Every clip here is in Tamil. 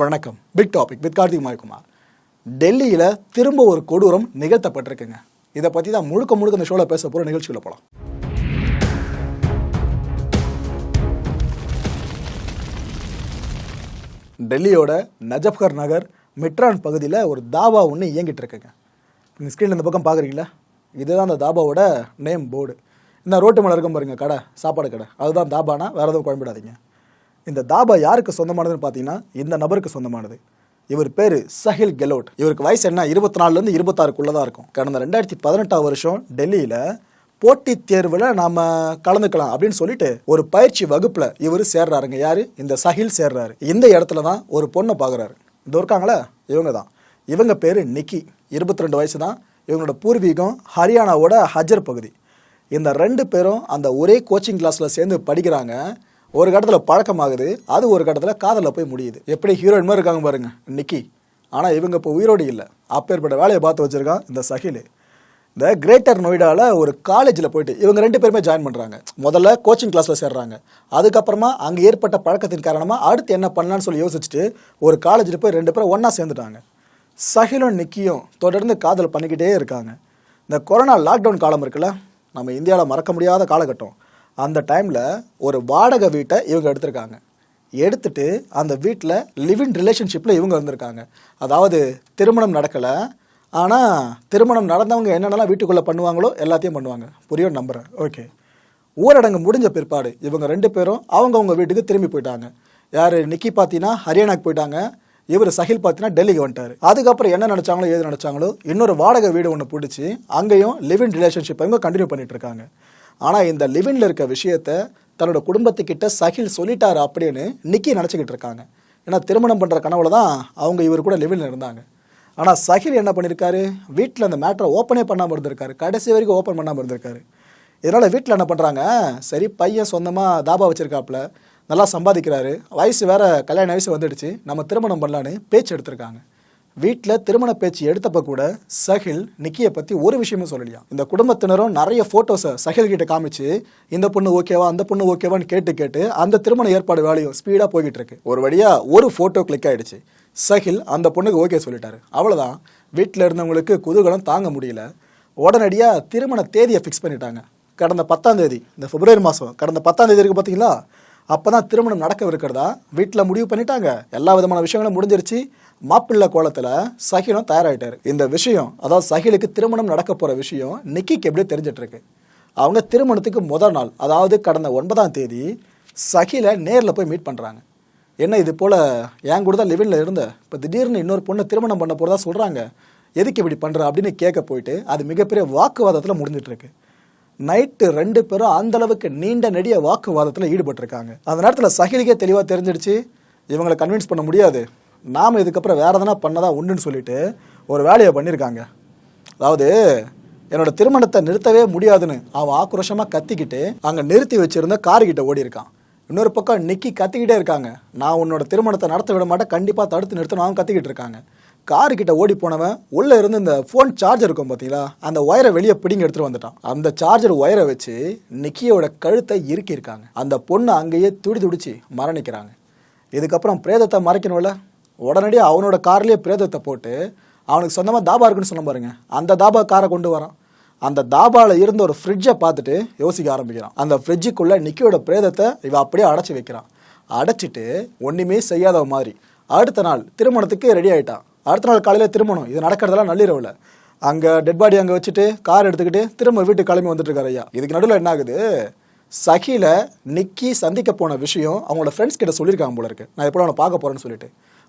வணக்கம். Big topic with Karthik Mayakumar டெல்லியில் திரும்ப ஒரு கொடூரம் நிகழ்த்தப்பட்டிருக்குங்க. இதை பற்றி தான் முழுக்க முழுக்க இந்த ஷோவில் பேச போகிற நிகழ்ச்சியில் போகலாம் டெல்லியோட நஜப்கர் நகர் மிட்ரான் பகுதியில் ஒரு தாபா ஒன்று இயங்கிட்டு இருக்குங்க. நீங்கள் ஸ்க்ரீனில் இந்த பக்கம் பார்க்குறீங்களா இதுதான் அந்த தாபாவோட நேம் போர்டு இந்த ரோட்டு மேலே இருக்கும் பாருங்க கடை சாப்பாடு கடை. அதுதான் தாபானா வேறு எதுவும் குழம்பிடாதீங்க. இந்த தாபா யாருக்கு சொந்தமானதுன்னு பார்த்தீங்கன்னா இந்த நபருக்கு சொந்தமானது. இவர் பேர் சஹில் கெலோட். இவருக்கு வயசு என்ன? இருபத்தி நாலுலேருந்து இருபத்தாறுக்குள்ளே தான் இருக்கும். கடந்த ரெண்டாயிரத்தி பதினெட்டாம் வருஷம் டெல்லியில் போட்டித் தேர்வில் நாம் கலந்துக்கலாம் அப்படின்னு சொல்லிட்டு ஒரு பயிற்சி வகுப்பில் இவர் சேர்றாருங்க. யார்? இந்த சஹில் சேர்றாரு. இந்த இடத்துல தான் ஒரு பொண்ணை பார்க்குறாரு. இந்த இருக்காங்களே? இவங்க தான். இவங்க பேர் நிக்கி. இருபத்தி ரெண்டு வயசு தான். இவங்களோட பூர்வீகம் ஹரியானாவோட ஹஜர் பகுதி. இந்த ரெண்டு பேரும் அந்த ஒரே கோச்சிங் கிளாஸில் சேர்ந்து படிக்கிறாங்க. ஒரு கட்டத்தில் பழக்கமாகுது அது ஒரு கட்டத்தில் காதலில் போய் முடியுது. எப்படி ஹீரோயின் மாதிரி இருக்காங்க பாருங்க நிக்கி. ஆனால் இவங்க இப்போ உயிரோடு இல்லை. அப்பேற்பட்ட வேலையை பார்த்து வச்சுருக்கான் இந்த சஹில் இந்த கிரேட்டர் நொய்டாவில் ஒரு காலேஜில் போயிட்டு இவங்க ரெண்டு பேருமே ஜாயின் பண்ணுறாங்க முதல்ல கோச்சிங் கிளாஸில் சேர்றாங்க. அதுக்கப்புறமா அங்கே ஏற்பட்ட பழக்கத்தின் காரணமாக அடுத்து என்ன பண்ணலான்னு சொல்லி யோசிச்சுட்டு ஒரு காலேஜில் போய் ரெண்டு பேரும் ஒன்றா சேர்ந்துட்டாங்க. சஹிலும் நிக்கியும் தொடர்ந்து காதல் பண்ணிக்கிட்டே இருக்காங்க. இந்த கொரோனா லாக்டவுன் காலம் இருக்குல்ல நம்ம இந்தியாவில் மறக்க முடியாத காலகட்டம். அந்த டைமில் ஒரு வாடகை வீட்டை இவங்க எடுத்திருக்காங்க. எடுத்துட்டு அந்த வீட்டில் லிவிங் ரிலேஷன்ஷிப்பில் இவங்க வந்திருக்காங்க அதாவது திருமணம் நடக்கலை. ஆனால் திருமணம் நடந்தவங்க என்னென்னலாம் வீட்டுக்குள்ளே பண்ணுவாங்களோ எல்லாத்தையும் பண்ணுவாங்க. புரியும் நம்புகிறேன் ஓகே ஊரடங்கு முடிஞ்ச பிற்பாடு இவங்க ரெண்டு பேரும் அவங்கவுங்க வீட்டுக்கு திரும்பி போயிட்டாங்க. யார் நிக்கி பார்த்தீங்கன்னா ஹரியானாக்கு போயிட்டாங்க. இவர் சஹில் பார்த்தீங்கன்னா டெல்லிக்கு வந்துட்டாரு. அதுக்கப்புறம் என்ன நினச்சாங்களோ ஏது நினச்சாங்களோ இன்னொரு வாடகை வீடு ஒன்று பிடிச்சி அங்கேயும் லிவிங் ரிலேஷன்ஷிப் இவங்க கண்டினியூ பண்ணிட்டு இருக்காங்க. ஆனால் இந்த லிவின்ல இருக்க விஷயத்த தன்னோட குடும்பத்துக்கிட்ட சகில் சொல்லிட்டாரு அப்படின்னு நிக்கி நினச்சிக்கிட்டு இருக்காங்க. ஏன்னா திருமணம் பண்ணுற கனவுல தான் அவங்க இவர் கூட லிவின்ல இருந்தாங்க. ஆனால் சஹில் என்ன பண்ணியிருக்காரு வீட்டில் அந்த மேட்ரை ஓப்பனே பண்ணாமல் இருந்திருக்காரு. கடைசி வரைக்கும் ஓப்பன் பண்ணாமல் இருந்திருக்காரு. இதனால் வீட்டில் என்ன பண்ணுறாங்க சரி பையன் சொந்தமாக தாபா வச்சுருக்காப்புல. நல்லா சம்பாதிக்கிறாரு. வயசு வேறு கல்யாண வயசு வந்துடுச்சு. நம்ம திருமணம் பண்ணலான்னு பேச்சு எடுத்திருக்காங்க. வீட்டில் திருமண பேச்சு எடுத்தப்ப கூட சஹில் நிக்கியை பற்றி ஒரு விஷயமும் சொல்லலையா? இந்த குடும்பத்தினரும் நிறைய ஃபோட்டோஸை சஹில் கிட்ட காமிச்சு இந்த பொண்ணு ஓகேவா அந்த பொண்ணு ஓகேவான்னு கேட்டு கேட்டு அந்த திருமண ஏற்பாடு வேலையும் ஸ்பீடாக போய்கிட்டு இருக்கு. ஒரு வழியாக ஒரு ஃபோட்டோ கிளிக் ஆயிடுச்சு. சஹில் அந்த பொண்ணுக்கு ஓகே சொல்லிட்டாரு. அவ்வளோதான் வீட்டில் இருந்தவங்களுக்கு குதூகலம் தாங்க முடியல. உடனடியாக திருமண தேதியை ஃபிக்ஸ் பண்ணிட்டாங்க. கடந்த பத்தாம் தேதி இந்த பிப்ரவரி மாதம் கடந்த பத்தாம் தேதி இருக்கு பார்த்தீங்களா அப்போ தான் திருமணம் நடக்கவிருக்கிறதா? வீட்டில் முடிவு பண்ணிட்டாங்க. எல்லா விதமான விஷயங்களும் முடிஞ்சிருச்சு. மாப்பிள்ளை கோலத்தில் சஹிலும் தயாராகிட்டார் இந்த விஷயம் அதாவது சகிலுக்கு திருமணம் நடக்க போகிற விஷயம் நிக்கிக்கு எப்படியோ தெரிஞ்சிட்ருக்கு? அவங்க திருமணத்துக்கு முதல் நாள் அதாவது கடந்த ஒன்பதாம் தேதி சகிலை நேரில் போய் மீட் பண்ணுறாங்க என்ன இது போல் என் கூட தான் லிவினில் இருந்த? இப்போ திடீர்னு இன்னொரு பொண்ணை திருமணம் பண்ண போகிறதா சொல்கிறாங்க எதுக்கு இப்படி பண்ணுற அப்படின்னு கேட்க போயிட்டு அது மிகப்பெரிய வாக்குவாதத்தில் முடிஞ்சிட்ருக்கு. நைட்டு ரெண்டு பேரும் அந்த அளவுக்கு நீண்ட நெடிய வாக்குவாதத்தில் ஈடுபட்டிருக்காங்க. அந்த நேரத்தில் சஹிலுக்கே தெளிவாக தெரிஞ்சிடுச்சு. இவங்களை கன்வின்ஸ் பண்ண முடியாது. நாம் இதுக்கப்புறம் வேறு எதனா பண்ணதா உண்டுன்னு சொல்லிட்டு ஒரு வேலையை பண்ணியிருக்காங்க அதாவது என்னோட திருமணத்தை நிறுத்தவே முடியாதுன்னு அவன் ஆக்ரோஷமாக கத்திக்கிட்டு அங்கே நிறுத்தி வச்சுருந்த கார்கிட்ட ஓடி இருக்கான் இன்னொரு பக்கம் நிக்கி கத்திக்கிட்டே இருக்காங்க. நான் உன்னோட திருமணத்தை நடத்த விட மாட்டேன். கண்டிப்பாக தடுத்து நிறுத்தணும். அவன் கத்திக்கிட்டு இருக்காங்க. காரு கிட்ட ஓடி போனவன் உள்ளே இருந்து இந்த ஃபோன் சார்ஜர் இருக்கும் பார்த்தீங்களா அந்த ஒயரை வெளியே பிடிங்கி எடுத்துட்டு வந்துட்டான். அந்த சார்ஜர் ஒயரை வச்சு நிக்கியோட கழுத்தை இறுக்கியிருக்காங்க அந்த பொண்ணு அங்கேயே துடி துடிச்சு மரணிக்கிறாங்க. இதுக்கப்புறம் பிரேதத்தை மறைக்கணும்ல? உடனடியாக அவனோட கார்லேயே பிரேதத்தை போட்டு அவனுக்கு சொந்தமாக தாபா இருக்குன்னு சொன்ன பாருங்க. அந்த தாபா காரை கொண்டு வரான். அந்த தாபாவில் இருந்த ஒரு ஃப்ரிட்ஜை பார்த்துட்டு யோசிக்க ஆரம்பிக்கிறான். அந்த ஃப்ரிட்ஜுக்குள்ளே நிக்கியோட பிரேதத்தை இவன் அப்படியே அடைச்சி வைக்கிறான். அடைச்சிட்டு ஒன்றுமே செய்யாத மாதிரி அடுத்த நாள் திருமணத்துக்கு ரெடி ஆயிட்டான். அடுத்த நாள் காலையில் திரும்பணும். இது நடக்கிறதெல்லாம் நள்ளிரவில். அங்கே டெட் பாடி அங்கே வச்சுட்டு கார் எடுத்துக்கிட்டு திரும்ப வீட்டுக்கு கிளம்பி வந்துட்டுருக்காரு ஐயா. இதுக்கு நடுவில் என்ன ஆகுது? சகில நிக்கி சந்திக்க போன விஷயம் அவங்களோட ஃப்ரெண்ட்ஸ் கிட்ட சொல்லியிருக்காங்க போல இருக்கு. நான் எப்போ அவனை பார்க்க போகிறேன்னு சொல்லிட்டு.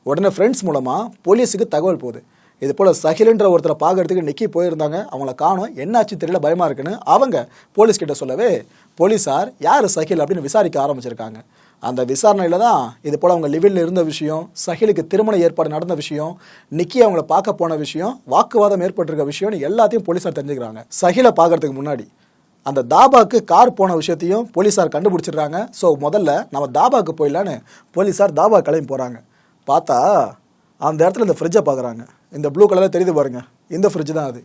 உடனே ஃப்ரெண்ட்ஸ் மூலமாக போலீஸுக்கு தகவல் போகுது. இது போல் சஹில்ன்ற ஒருத்தரை பார்க்கறதுக்கு நிக்கி போயிருந்தாங்க. அவங்கள காணோம். என்னாச்சு தெரியல பயமாக இருக்குன்னு அவங்க போலீஸ் கிட்ட சொல்லவே போலீஸார் யார் சஹில் அப்படின்னு விசாரிக்க ஆரம்பிச்சிருக்காங்க. அந்த விசாரணையில் தான் இது போல் அவங்க லிவில் இருந்த விஷயம் சஹிலுக்கு திருமண ஏற்பாடு நடந்த விஷயம் நிக்கி அவங்கள பார்க்க போன விஷயம் வாக்குவாதம் ஏற்பட்டிருக்க விஷயம்னு எல்லாத்தையும் போலீஸார் தெரிஞ்சுக்கிறாங்க. சஹிலை பார்க்கறதுக்கு முன்னாடி. அந்த தாபாக்கு கார் போன விஷயத்தையும் போலீஸார் கண்டுபிடிச்சிடுறாங்க. ஸோ முதல்ல நம்ம தாபாக்கு போயிடலான்னு போலீஸார் தாபா கிளம்பி போகிறாங்க பார்த்தா அந்த இடத்துல இந்த ஃப்ரிட்ஜை பார்க்குறாங்க. இந்த ப்ளூ கலரில் தெரியுது பாருங்க. இந்த ஃப்ரிட்ஜ் தான் அது.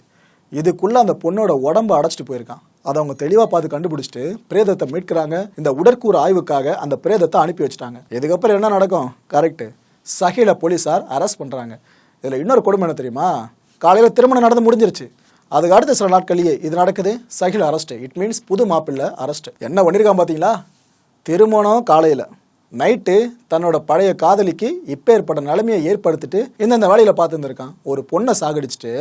இதுக்குள்ளே அந்த பொண்ணோட உடம்ப அடைச்சிட்டு போயிருக்கான். அதை அவங்க தெளிவாக பார்த்து கண்டுபிடிச்சிட்டு பிரேதத்தை மீட்கிறாங்க. இந்த உடற்கூறு ஆய்வுக்காக அந்த பிரேதத்தை அனுப்பி வச்சுட்டாங்க. இதுக்கப்புறம் என்ன நடக்கும்? கரெக்டு சஹில போலீஸார் அரெஸ்ட் பண்ணுறாங்க இதில் இன்னொரு கொடுமை என்ன தெரியுமா? காலையில் திருமணம் நடந்து முடிஞ்சிருச்சு. அதுக்கு அடுத்த சில நாட்கள்லேயே இது நடக்குது. சகில் அரெஸ்ட் இட் மீன்ஸ் புது மாப்பிள்ளை அரெஸ்ட் என்ன பண்ணியிருக்கான் பார்த்தீங்களா திருமணம் காலையில். நைட்டு தன்னோட பழைய காதலிக்கு இப்போ ஏற்பட்ட நிலைமையை ஏற்படுத்திட்டு இந்தந்த வேலையில் பார்த்துருந்துருக்கான். ஒரு பொண்ணை சாகடிச்சிட்டு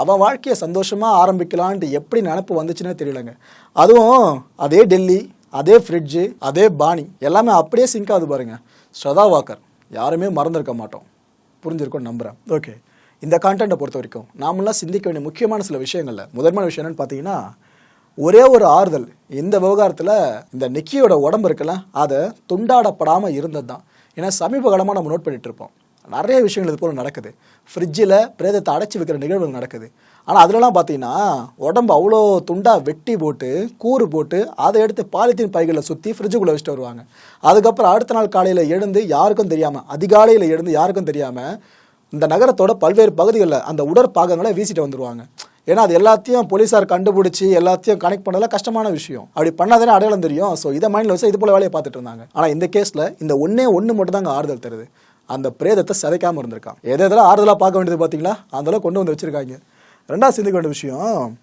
அவன் வாழ்க்கையை சந்தோஷமாக ஆரம்பிக்கலான்ட்டு எப்படி நினப்பு வந்துச்சுன்னே தெரியலங்க. அதுவும் அதே டெல்லி அதே ஃப்ரிட்ஜு அதே பாணி எல்லாமே அப்படியே சிங்க் ஆகுது பாருங்க. ஸ்ரதா வாக்கர் யாருமே மறந்துருக்க மாட்டோம். புரிஞ்சிருக்கோம் நம்புகிறேன் ஓகே இந்த கான்டென்ட்டை பொறுத்த வரைக்கும் நாமெல்லாம் சிந்திக்க வேண்டிய முக்கியமான சில விஷயங்களில் முதன்மையான விஷயம் என்னன்னு பார்த்தீங்கன்னா ஒரே ஒரு ஆறுதல். இந்த விவகாரத்தில் இந்த நிக்கியோட உடம்பு இருக்குல்ல அதை துண்டாடப்படாமல் இருந்தது தான் ஏன்னா சமீப காலமாக நம்ம நோட் பண்ணிகிட்டு இருப்போம் நிறைய விஷயங்கள் இது போல் நடக்குது. ஃப்ரிட்ஜில் பிரேதத்தை அடைச்சி வைக்கிற நிகழ்வுகள் நடக்குது. ஆனால் அதிலலாம் பார்த்தீங்கன்னா உடம்பு அவ்வளோ துண்டாக வெட்டி போட்டு கூறு போட்டு அதை எடுத்து பாலித்தீன் பைகளில் சுற்றி ஃப்ரிட்ஜுக்குள்ளே வச்சுட்டு வருவாங்க. அதுக்கப்புறம் அடுத்த நாள் காலையில் எழுந்து யாருக்கும் தெரியாமல் அதிகாலையில் எழுந்து யாருக்கும் தெரியாமல் இந்த நகரத்தோட பல்வேறு பகுதிகளில் அந்த உடற்பாகங்களை வீசிட்டு வந்துடுவாங்க ஏன்னா அது எல்லாத்தையும் போலீஸார் கண்டுபிடிச்சி எல்லாத்தையும் கனெக்ட் பண்ணதெல்லாம் கஷ்டமான விஷயம். அப்படி பண்ணாதானே அடையாளம் தெரியும். ஸோ இதை மைண்டில் வச்சு இது போல வேலையை பார்த்துட்டு இருந்தாங்க. ஆனால் இந்த கேஸில் இந்த ஒன்றே ஒன்று மட்டும் தான் ஆறுதல் தருது. அந்த பிரேதத்தை சிதைக்காமல் இருந்திருக்கான். எதை எதெல்லாம் ஆறுதலாக பார்க்க வேண்டியது பார்த்தீங்களா? அதெல்லாம் கொண்டு வந்து வச்சிருக்காங்க. ரெண்டாவது சிந்திக்க வேண்டிய விஷயம்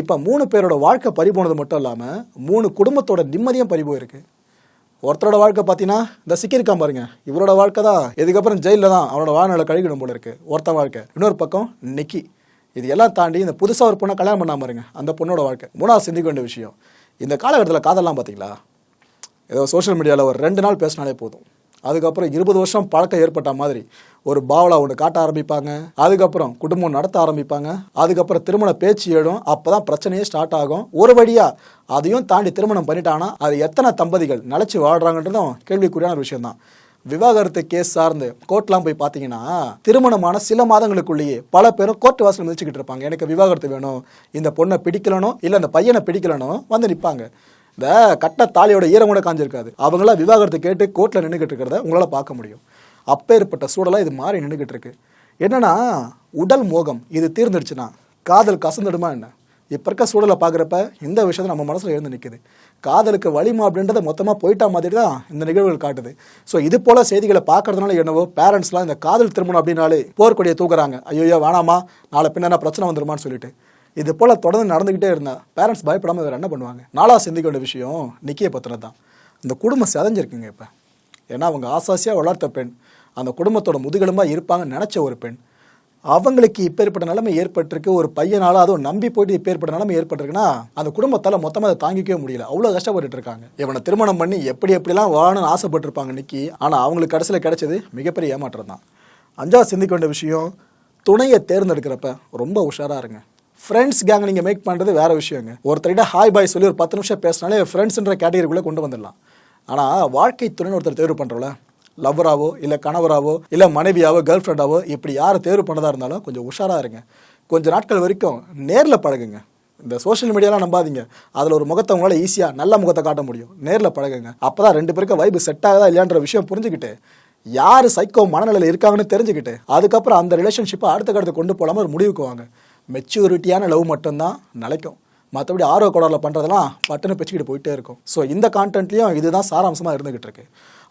இப்போ மூணு பேரோட வாழ்க்கை பறி போனது மட்டும் இல்லாமல் மூணு குடும்பத்தோட நிம்மதியும் பறி போயிருக்கு. ஒருத்தரோட வாழ்க்கை பார்த்தீங்கன்னா இந்த சிக்கியிருக்கான் பாருங்க. இவரோட வாழ்க்கை தான். இதுக்கப்புறம் ஜெயிலில் தான் அவனோட வாழ்நாளை கழிக்கணும் போல இருக்கு. ஒருத்தன் வாழ்க்கை. இன்னொரு பக்கம் நிக்கி. இது எல்லாம் தாண்டி இந்த புதுசாக ஒரு பொண்ணை கல்யாணம் பண்ணாம இருங்க. அந்த பொண்ணோட வாழ்க்கை. மூணாவது சிந்திக்க வேண்டிய விஷயம். இந்த காலகட்டத்தில் காதல்லாம் பார்த்தீங்களா ஏதோ சோஷியல் மீடியாவில் ஒரு ரெண்டு நாள் பேசினாலே போதும். அதுக்கப்புறம் இருபது வருஷம் பழக்கம் ஏற்பட்ட மாதிரி ஒரு பாவலா ஒன்று காட்ட ஆரம்பிப்பாங்க. அதுக்கப்புறம் குடும்பம் நடத்த ஆரம்பிப்பாங்க. அதுக்கப்புறம் திருமண பேச்சு ஏடும் அப்போ தான் பிரச்சனையே ஸ்டார்ட் ஆகும். ஒரு வழியாக அதையும் தாண்டி திருமணம் பண்ணிட்டாங்கன்னா அது எத்தனை தம்பதிகள் நிலச்சி வாழ்கிறாங்கன்றதும் கேள்விக்குறியான விஷயம் தான் விவாகரத்து கேஸ் சார்ந்து கோர்ட்லாம் போய் பார்த்தீங்கன்னா திருமணமான சில மாதங்களுக்குள்ளேயே பல பேரும் கோர்ட் வாசல் மிதிச்சுக்கிட்டு இருப்பாங்க. எனக்கு விவாகரத்து வேணும் இந்த பொண்ணை பிடிக்கலனோ இல்லை இந்த பையனை பிடிக்கலனோ வந்து நிற்பாங்க இந்த கட்ட தாலியோட ஈரம் கூட காஞ்சிருக்காது. அவங்களாம் விவாகரத்து கேட்டு கோர்ட்டில் நின்றுக்கிட்டு இருக்கிறத உங்களால் பார்க்க முடியும். அப்பேற்பட்ட சூழலாக இது மாறி நின்றுக்கிட்டு இருக்கு. என்னன்னா உடல் மோகம் இது தீர்ந்துடுச்சுன்னா காதல் கசந்துடுமா என்ன? இப்போ இருக்க சூழலை பார்க்குறப்ப இந்த விஷயத்தை நம்ம மனசில் எழுந்து நிற்குது காதலுக்கு வலிமா அப்படின்றத மொத்தமாக போயிட்டா மாதிரி தான் இந்த நிகழ்வுகள் காட்டுது. ஸோ இது போல் செய்திகளை பார்க்கறதுனால என்னவோ பேரண்ட்ஸ்லாம் இந்த காதல் திருமணம் அப்படின்னாலே போர்க்கொடியை தூக்குறாங்க. ஐயோ வேணாமா நாளை பின்ன பிரச்சனை வந்துருமான்னு சொல்லிட்டு. இது போல் தொடர்ந்து நடந்துக்கிட்டே இருந்தால் பேரண்ட்ஸ் பயப்படாமல் வேறு என்ன பண்ணுவாங்க? நாளாக சிந்திக்க வேண்டிய விஷயம் நிக்கிய பத்திரம் தான் இந்த குடும்பம் செதஞ்சிருக்குங்க இப்போ. ஏன்னா அவங்க ஆசாசியாக வளர்த்த பெண். அந்த குடும்பத்தோட முதுகெலும்பாக இருப்பாங்கன்னு நினச்ச ஒரு பெண். அவங்களுக்கு இப்பேற்பட்ட நிலைமை ஏற்பட்டிருக்கு. ஒரு பையனால அதுவும் நம்பி போயிட்டு இப்பேற்பட்ட நிலைமை ஏற்பட்டிருக்குன்னா அந்த குடும்பத்தால் மொத்தமாக அதை தாங்கிக்கவே முடியல. அவ்வளோ கஷ்டப்பட்டு இருக்காங்க. இவனை திருமணம் பண்ணி எப்படி எப்படிலாம் வாழணும்னு ஆசைப்பட்டிருப்பாங்க நிக்கி ஆனால் அவங்களுக்கு கடைசியில் கிடைச்சது மிகப்பெரிய ஏமாற்றம் தான். அஞ்சாவது சிந்திக்க வேண்டிய விஷயம் துணையை தேர்ந்தெடுக்கிறப்ப ரொம்ப உஷாராக இருங்க. ஃப்ரெண்ட்ஸ் கேங் நீங்கள் மேக் பண்ணுறது வேற விஷயங்க. ஒருத்தர்கிட்ட ஹாய் பாய் சொல்லி ஒரு பத்து நிமிஷம் பேசினாலே ஃப்ரெண்ட்ஸ்ன்ற கேட்டகரிக்குள்ளே கொண்டு வந்துடலாம். ஆனால் வாழ்க்கை துணைன்னு ஒருத்தர் தேர்வு பண்ணுறோம்ல லவ்வராவோ இல்லை கணவராவோ இல்லை மனைவியாவோ கேர்ள் ஃப்ரெண்டாவோ இப்படி யாரை தேர்வு பண்ணதாக இருந்தாலும் கொஞ்சம் உஷாராக இருங்க. கொஞ்ச நாட்கள் வரைக்கும் நேரில் பழகுங்க. இந்த சோஷியல் மீடியாலாம் நம்பாதீங்க. அதில் ஒரு முகத்தை உங்களால் ஈஸியாக நல்ல முகத்தை காட்ட முடியும். நேரில் பழகுங்க. அப்போ தான் ரெண்டு பேருக்கு வைப்பு செட் ஆகுதா இல்லையான்ற விஷயம் புரிஞ்சுக்கிட்டு யார் சைக்கோ மனநிலையில் இருக்காங்கன்னு தெரிஞ்சுக்கிட்டு அதுக்கப்புறம் அந்த ரிலேஷன்ஷிப்பை அடுத்த கடத்து கொண்டு போகலாமல் ஒரு முடிவுக்கு வாங்க. மெச்சூரிட்டியான லவ் மட்டும்தான் நிலைக்கும். மற்றபடி ஆர்வ கோடாரில் பண்ணுறதெல்லாம் பட்டுன்னு பிச்சுக்கிட்டு போயிட்டே இருக்கும். ஸோ இந்த கான்டென்ட்லேயும் இதுதான் சாராம்சமாக இருந்துகிட்டு இருக்கு.